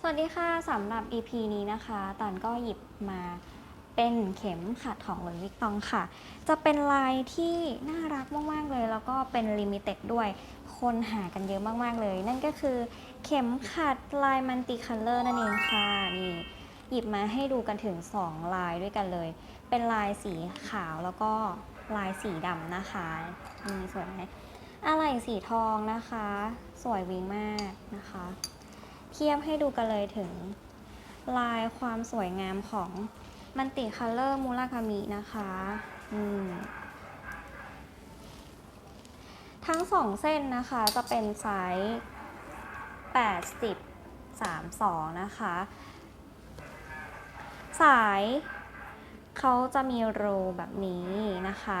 สวัสดีค่ะสำหรับ EP นี้นะคะตันก็หยิบมาเป็นเข็มขัดของหลุยส์วิกตองค่ะ จะเป็นลายที่น่ารักมาก ๆ เลย แล้วก็เป็นลิมิเต็ดด้วย คนหากันเยอะมาก ๆ เลย นั่นก็คือเข็มขัดลายมันติคัลเลอร์นั่นเองค่ะ นี่หยิบมาให้ดูกันถึง 2 ลายด้วยกันเลย เป็นลายสีขาวแล้วก็ลายสีดำนะคะนี่สวยไหม อะไรสีทองนะคะ สวยวิงมากนะคะ เทียบให้ดูกันเลยถึงลายความสวยงามของมันติคัลเลอร์มูราคามินะคะอืมทั้งสองเส้นนะคะจะเป็นไซส์ 80 32 นะคะ สายเขาจะมีรูแบบนี้นะคะ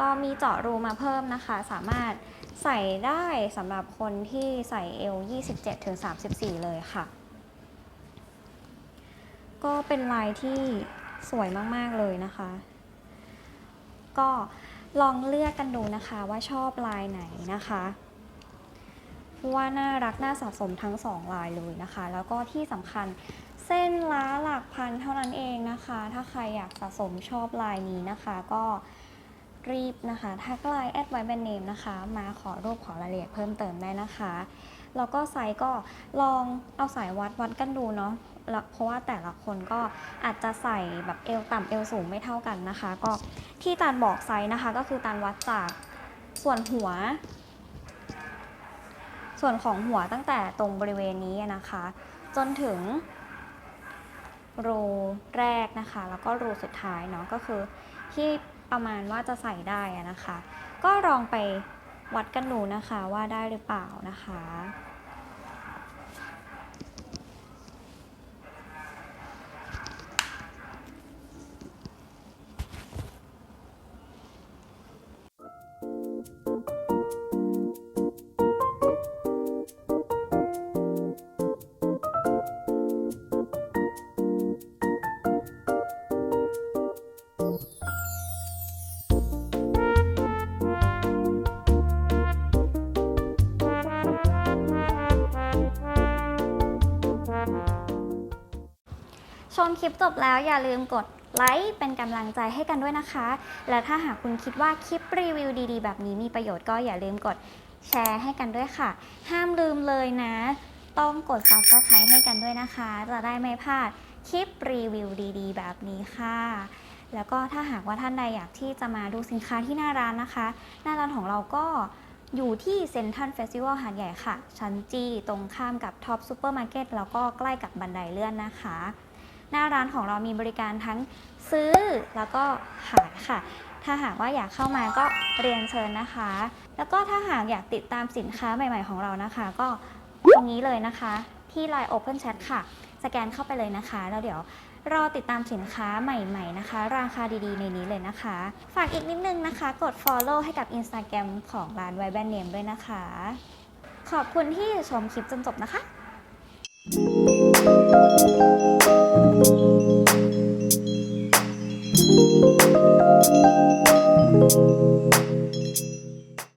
ก็มีเจาะรูมาเพิ่มนะคะ สามารถใส่ได้สำหรับคนที่ใส่เอล27ถึง34 เลยค่ะ ก็เป็นลายที่สวยมาก ๆ เลยนะคะ ก็ลองเลือกกันดูนะคะว่าชอบลายไหนนะคะเพราะว่าน่ารักน่าสะสมทั้งสองลายเลยนะคะ แล้วก็ที่สำคัญเส้นล้าหลักพันเท่านั้นเองนะคะ ถ้าใครอยากสะสมชอบลายนี้นะคะ ก็ รีบนะคะทักไลน์แอดไว้แบรนด์เนมนะคะ มาขอรูปขอรายละเอียดเพิ่มเติมได้นะคะ แล้วก็ไซส์ก็ลองเอาสายวัดวัดกันดูเนาะเพราะว่าแต่ละคนก็อาจจะใส่แบบเอวต่ำเอวสูงไม่เท่ากันนะคะ ก็ที่ตาลบอกไซส์นะคะ ก็คือตาลวัดจากส่วนหัว ส่วนของหัวตั้งแต่ตรงบริเวณนี้นะคะ จนถึงรูแรกนะคะ แล้วก็รูสุดท้ายเนาะก็คือที่ ประมาณว่าจะใส่ได้นะคะ ก็ลองไปวัดกันดูนะคะว่าได้หรือเปล่านะคะ ชมคลิปจบแล้วอย่าลืมกดไลค์เป็นกำลังใจให้กันด้วยนะคะ และถ้าหากคุณคิดว่าคลิปรีวิวดีๆ แบบนี้มีประโยชน์ก็อย่าลืมกดแชร์ให้กันด้วยค่ะ ห้ามลืมเลยนะ ต้องกด subscribe ให้กันด้วยนะคะ จะได้ไม่พลาดคลิปรีวิวดีๆ แบบนี้ค่ะ แล้วก็ถ้าหากว่าท่านใดอยากที่จะมาดูสินค้าที่หน้าร้านนะคะ หน้าร้านของเราก็ อยู่ที่เซ็นทรัลเฟสติวัลหาดใหญ่ค่ะ ชั้นจีตรงข้ามกับท็อปซูเปอร์มาร์เก็ตแล้วก็ใกล้กับบันไดเลื่อนนะคะ หน้าร้านของเรามีบริการทั้งซื้อแล้วก็ขายค่ะ ถ้าหากว่าอยากเข้ามาก็เรียนเชิญนะคะ แล้วก็ถ้าหากอยากติดตามสินค้าใหม่ ๆ ของเรานะคะ ก็ตรงนี้เลยนะคะ ที่ Line Open Chat ค่ะ สแกนเข้าไปเลยนะคะ แล้วเดี๋ยว รอติดตามสินค้าใหม่ๆนะคะ ราคาดีๆ ในนี้เลยนะคะ ฝากอีกนิดนึงนะคะ กด Follow ให้กับ Instagram ของร้านไวแบนเนมด้วยนะคะ ขอบคุณที่ชมคลิปจนจบนะคะ Thank